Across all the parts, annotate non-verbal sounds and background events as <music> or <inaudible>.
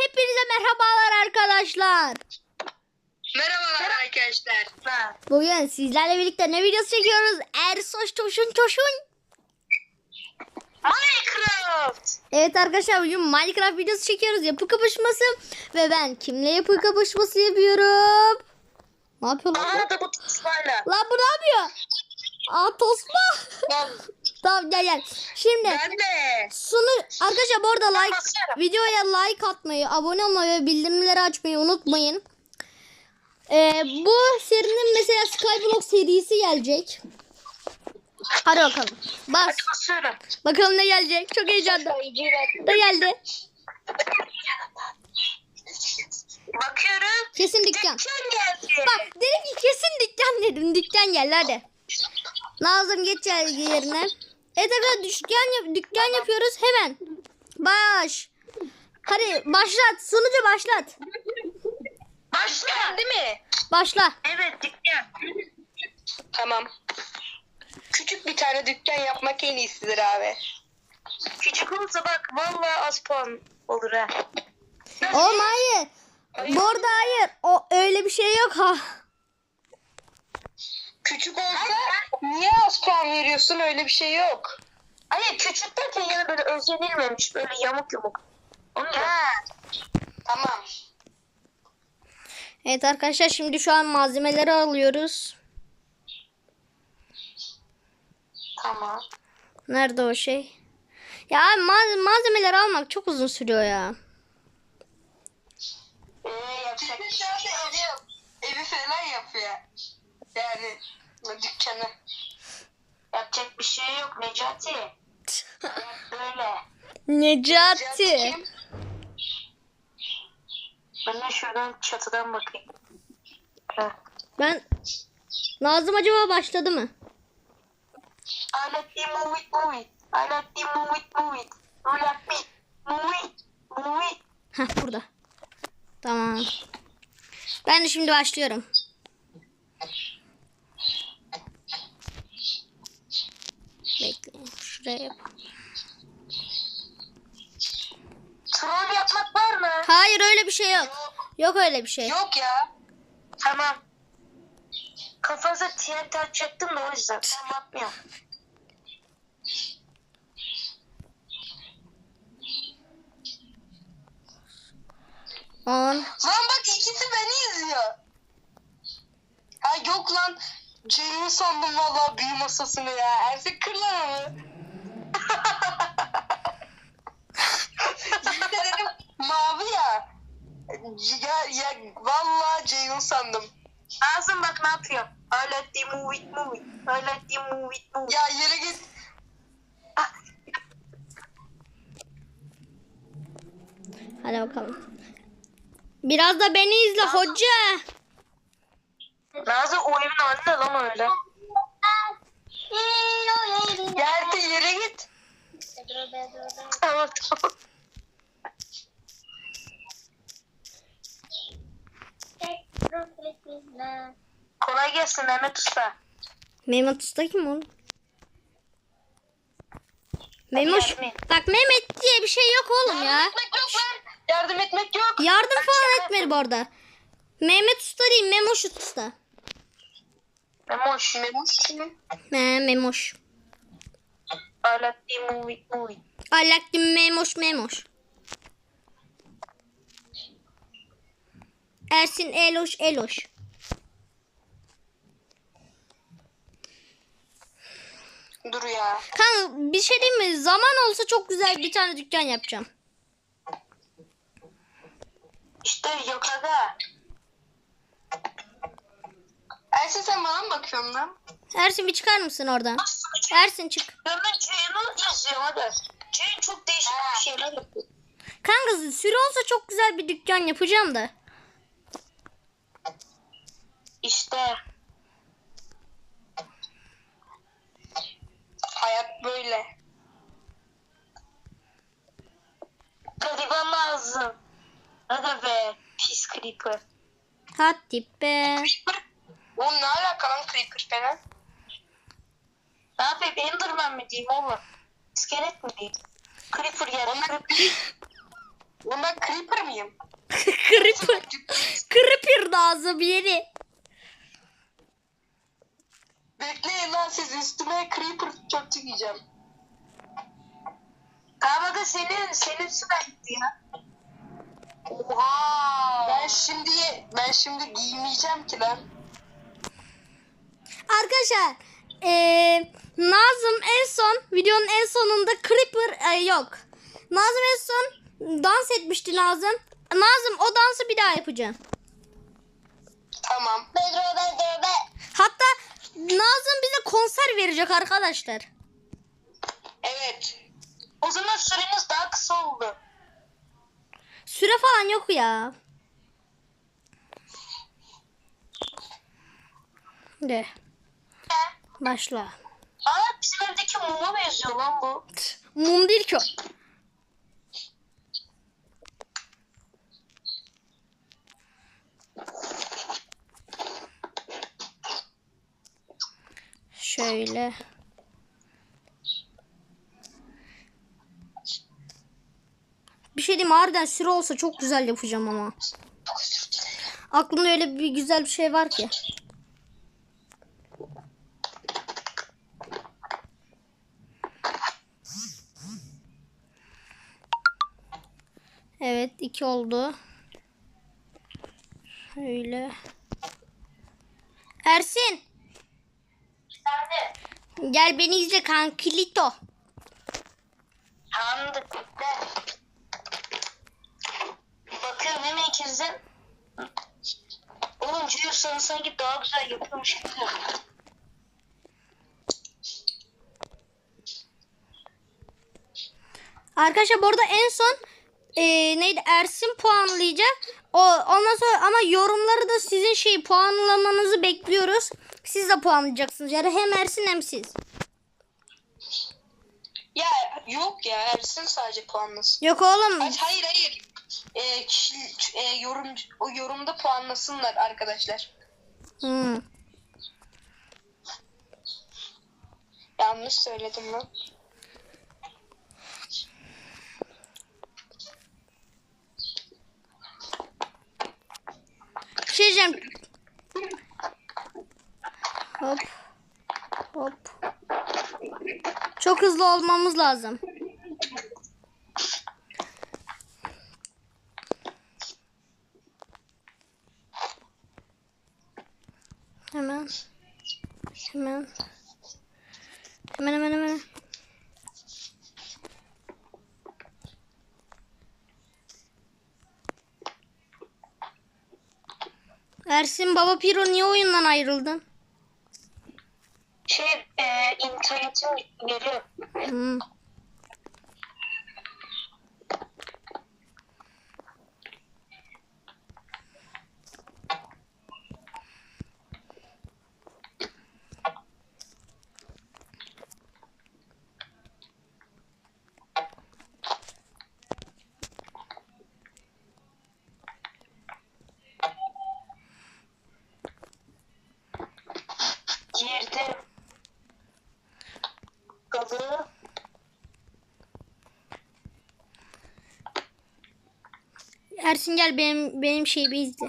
Hepinize merhabalar arkadaşlar. Merhabalar arkadaşlar. Bugün sizlerle birlikte ne videosu çekiyoruz? Ersoş Toşun Toşun. Minecraft. Evet arkadaşlar bugün Minecraft videosu çekiyoruz. Yapı kapışması. Ve ben kimle yapı kapışması yapıyorum? Ne yapıyor lan bu? Aa da bu. Lan bu ne yapıyor? Aa tosma. <laughs> tamam gel gel. Şimdi Ben de. sunu arkadaşlar bu arada like basıyorum. videoya like atmayı, abone olmayı ve bildirimleri açmayı unutmayın. Ee, bu serinin mesela Skyblock serisi gelecek. Hadi bakalım. Bas. Basıyorum. Bakalım ne gelecek. Çok heyecanlı. Ne geldi? Bakıyorum. Kesin dükkan. Dükkan geldi. Bak dedim ki kesin dükkan dedim. Dükkan geldi hadi. Nazım geç yerine. Evet arkadaşlar dükkan, yap- dükkan yapıyoruz hemen. Baş. Hadi başlat. Sunucu başlat. Başla. Değil mi? Başla. Evet dükkan. Tamam. Küçük bir tane dükkan yapmak en iyisidir abi. Küçük olsa bak vallahi az puan olur ha. Oğlum hayır. Bu arada hayır. O öyle bir şey yok ha. Küçük olsa niye az puan veriyorsun öyle bir şey yok. Hayır küçük derken yani böyle özenilmemiş böyle yamuk yamuk. Onu Tamam. Evet arkadaşlar şimdi şu an malzemeleri alıyoruz. Tamam. Nerede o şey? Ya abi malzeme, malzemeleri almak çok uzun sürüyor ya. Ee, yapacak bir şey yok. Evi falan yapıyor. Yani dükkanı. Yapacak bir şey yok Necati. <laughs> Böyle. Necati. Ben de şuradan çatıdan bakayım. Heh. Ben Nazım acaba başladı mı? I like the move it, move it. I like the move it, move it. Me. Move it, move it. Heh burada. Tamam. Ben de şimdi başlıyorum. Şuraya yap. Troll yapmak var mı? Hayır öyle bir şey yok. Yok öyle bir şey. Yok ya. Tamam. Kafanıza TNT atacaktım da o yüzden. Ben yapmıyorum. On. Lan bak ikisi beni izliyor. Ha yok lan. Ceyhun sandım valla büyü masasını ya. Erkek kırlar mı? Yemin Ya, ya valla Ceyhun sandım. Ağzım bak ne yapıyor. I like the move it move it. I like the move it move it. Ya yere git. Hadi bakalım. Biraz da beni izle hoca. Nazlı o evin hali ne lan öyle? Yerde yere git. Tamam tamam. Kolay gelsin Mehmet Usta. Mehmet Usta kim oğlum? Memoş. Yardım. Bak Mehmet diye bir şey yok oğlum ya. etmek yok lan. Yardım etmek yok. Yardım falan etmedi bu arada. Mehmet Usta değil Memoş Usta. Memoş. Memoş kimin? He Memoş. Alatti movie movie. Alaaddin Memoş Memoş. Ersin Eloş Eloş. Dur ya. Kanka bir şey diyeyim mi? Zaman olsa çok güzel bir tane dükkan yapacağım. İşte yok aga. Ersin sen bana mı bakıyorsun lan? Ersin bir çıkar mısın oradan? Ersin çık. Ben ben Ceyhun'u izliyorum hadi. Ceyhun çok değişik bir şeyler yapıyor. Kanka süre olsa çok güzel bir dükkan yapacağım da. İşte. Hayat böyle. Gariban lazım. Hadi be pis creeper. Hadi be. Oğlum ne alaka lan creeper falan? Ne yapayım Enderman mi diyeyim oğlum? İskelet mi diyeyim? Creeper yer. <laughs> Creeper. Oğlum ben creeper mıyım? Creeper. Creeper lazım yeni. Bekleyin lan siz üstüme creeper çok çıkacağım. Tamam aga senin, senin sıra gitti ya. Oha. Ben şimdi ben şimdi giymeyeceğim ki lan. Arkadaşlar eee Nazım en son videonun en sonunda Creeper e, yok. Nazım en son dans etmişti Nazım. Nazım o dansı bir daha yapacağım. Tamam. Hatta Nazım bize konser verecek arkadaşlar. Evet. O zaman süreniz daha kısa oldu. Süre falan yok ya. De. Başla. Aa bizim evdeki muma benziyor lan bu. Mum değil ki o. Şöyle. Bir şey diyeyim harbiden süre olsa çok güzel yapacağım ama. Aklımda öyle bir güzel bir şey var ki. Evet iki oldu. Şöyle. Ersin? Gel beni izle kankilito. Tamam da bekle. Bakıyorum hemen ikizden. Oğlum sana sanki daha güzel yapıyormuş gibi. Arkadaşlar bu arada en son e, neydi Ersin puanlayacak. O ondan sonra ama yorumları da sizin şey puanlamanızı bekliyoruz. Siz de puanlayacaksınız. Yani hem Ersin hem siz. Ya yok ya Ersin sadece puanlasın. Yok oğlum. Hayır hayır. hayır. Ee, kişi, e, yorum, o yorumda puanlasınlar arkadaşlar. Hmm. Yanlış söyledim lan. Şey diyeceğim. Hop. Hop. Çok hızlı olmamız lazım. Hemen. Hemen. Hemen hemen hemen. Ersin Baba Piro niye oyundan ayrıldın? Şey e, internetim geliyor. Hmm. Ersin gel benim benim şeyi izle.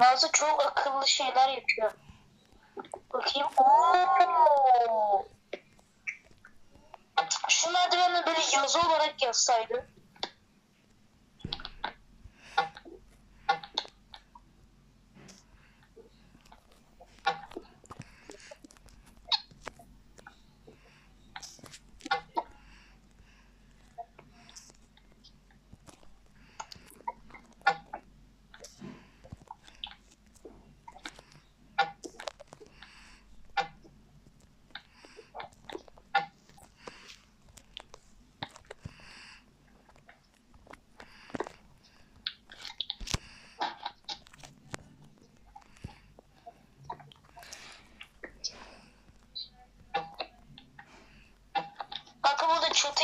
Nazlı çok akıllı şeyler yapıyor. Bakayım. Oo. Şu merdiveni böyle yazı olarak yazsaydı.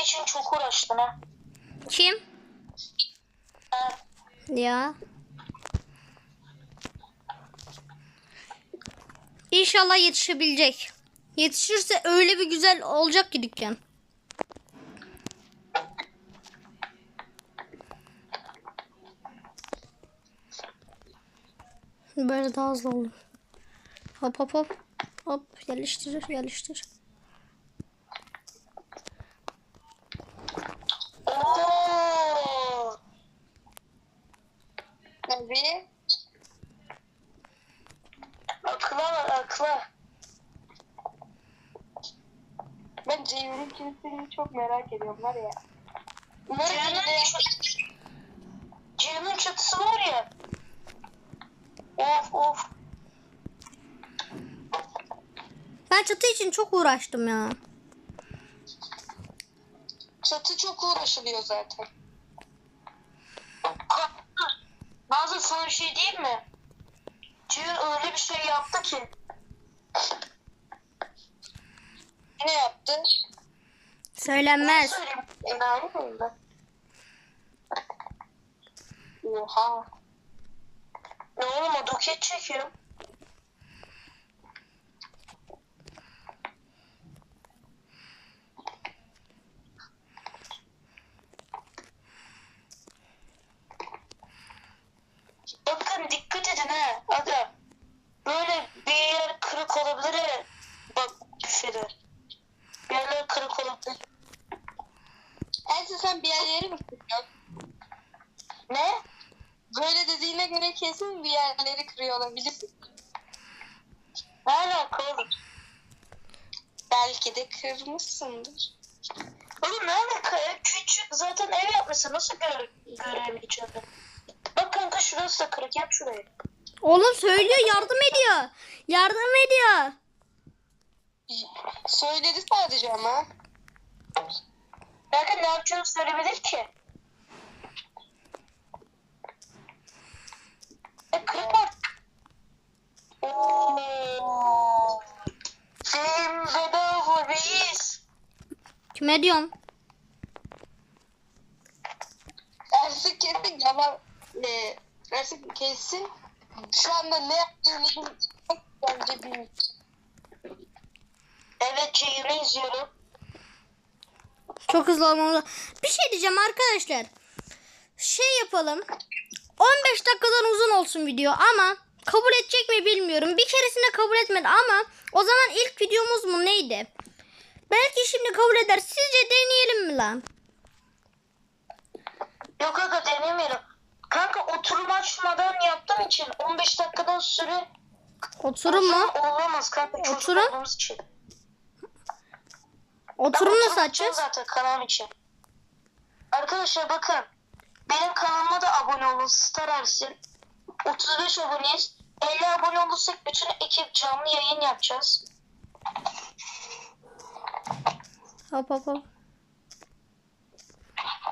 için çok uğraştın ha. Kim? Ben. Ya. İnşallah yetişebilecek. Yetişirse öyle bir güzel olacak ki dükkan. Böyle daha hızlı olur. Hop hop hop. Hop yerleştir yerleştir. Akla. Ben Ceyhun'un kilisini çok merak ediyorum var ya. Ceyhun'un çatısı var ya. Of of. Ben çatı için çok uğraştım ya. Çatı çok uğraşılıyor zaten. Bazı sana bir şey değil mi? Ceyhun öyle bir şey yaptı ki. Ne yaptı? Söylenmez. Oha. Ne oğlum o doket çekiyor. Bakın dikkat edin ha. Aga. Böyle bir yer kırık olabilir. Bak. Bir yerler kırık olabilir. Elsa sen bir yerleri mi kırıyorsun? Ne? Böyle dediğine göre kesin bir yerleri kırıyor olabilirsin. Ne alaka oğlum? Belki de kırmışsındır. Oğlum ne alaka ya? Küçük zaten ev yapmışsın. Nasıl gör göremeyeceğim? Bak kanka şurası da kırık. Yap şurayı. Oğlum söylüyor yardım ediyor. Yardım ediyor. Söyledi sadece ama. Kanka ne yapacağını söyleyebilir ki? E kırık artık. Ooo. Film bedava reis. Kime diyorsun? Ersin kesin yalan. E, Ersin kesin. Şu anda ne yaptığını çok bence bilmiyor. Evet Ceyhun'u izliyorum. Çok hızlı olmamız Bir şey diyeceğim arkadaşlar. Şey yapalım. 15 dakikadan uzun olsun video ama kabul edecek mi bilmiyorum. Bir keresinde kabul etmedi ama o zaman ilk videomuz mu neydi? Belki şimdi kabul eder. Sizce deneyelim mi lan? Yok aga denemeyelim. Kanka oturum açmadan yaptığım için 15 dakikadan süre Oturum mu? olamaz kanka çocuk Oturum? olduğumuz için. Oturum Ben nasıl oturum açacağız? zaten kanalım için. Arkadaşlar bakın. Benim kanalıma da abone olun. Star Ersin. 35 aboneyiz. 50 abone olursak bütün ekip canlı yayın yapacağız. Hop hop hop.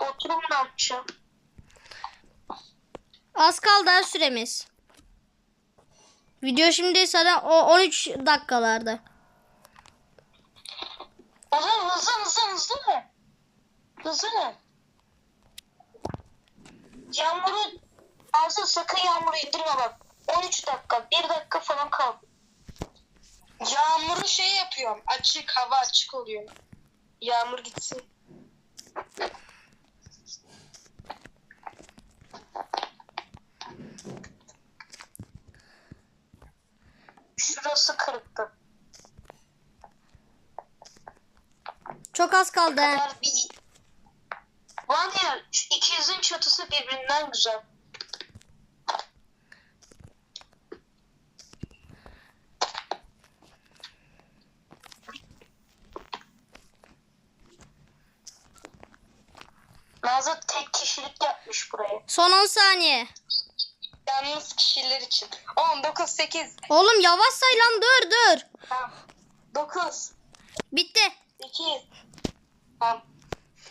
Oturum ne yapacağım? Az kaldı ha süremiz. Video şimdi sana o 13 dakikalarda. O zaman hızlı hızlı hızlı mı? Hızlı mı? Yağmuru Arzu sakın yağmuru indirme bak. 13 dakika, 1 dakika falan kal. Yağmuru şey yapıyorum. Açık, hava açık oluyor. Yağmur gitsin. Şurası kırıktı. Çok az kaldı bir... Var ya ikizin çatısı birbirinden güzel. Nazlı tek kişilik yapmış burayı. Son 10 saniye. Yalnız kişiler için. 10, 9, 8, Oğlum yavaş say lan dur dur. 9, Bitti. 8. Tamam.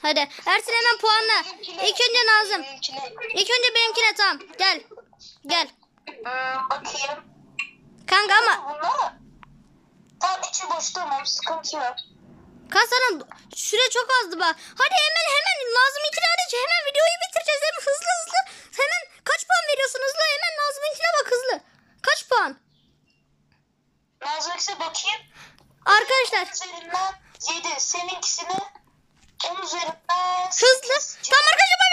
Hadi Ersin hemen puanla. İlk önce Nazım. Benimkine. İlk önce benimkine tamam. Gel. Gel. Hmm, bakayım. Kanka ama Bunlar. Tam içi boş tamam sıkıntı yok. Kasanın süre çok azdı bak. Hadi hemen hemen Nazım ikna edici hemen videoyu bitirecek. Kaç puan veriyorsun hızlı? Hemen Nazım'ınkine bak hızlı. Kaç puan? Nazım'ınkine bakayım. Arkadaşlar. 10 üzerinden 7. Seninkisine 10 üzerinden 8. Hızlı. Tamam arkadaşlar.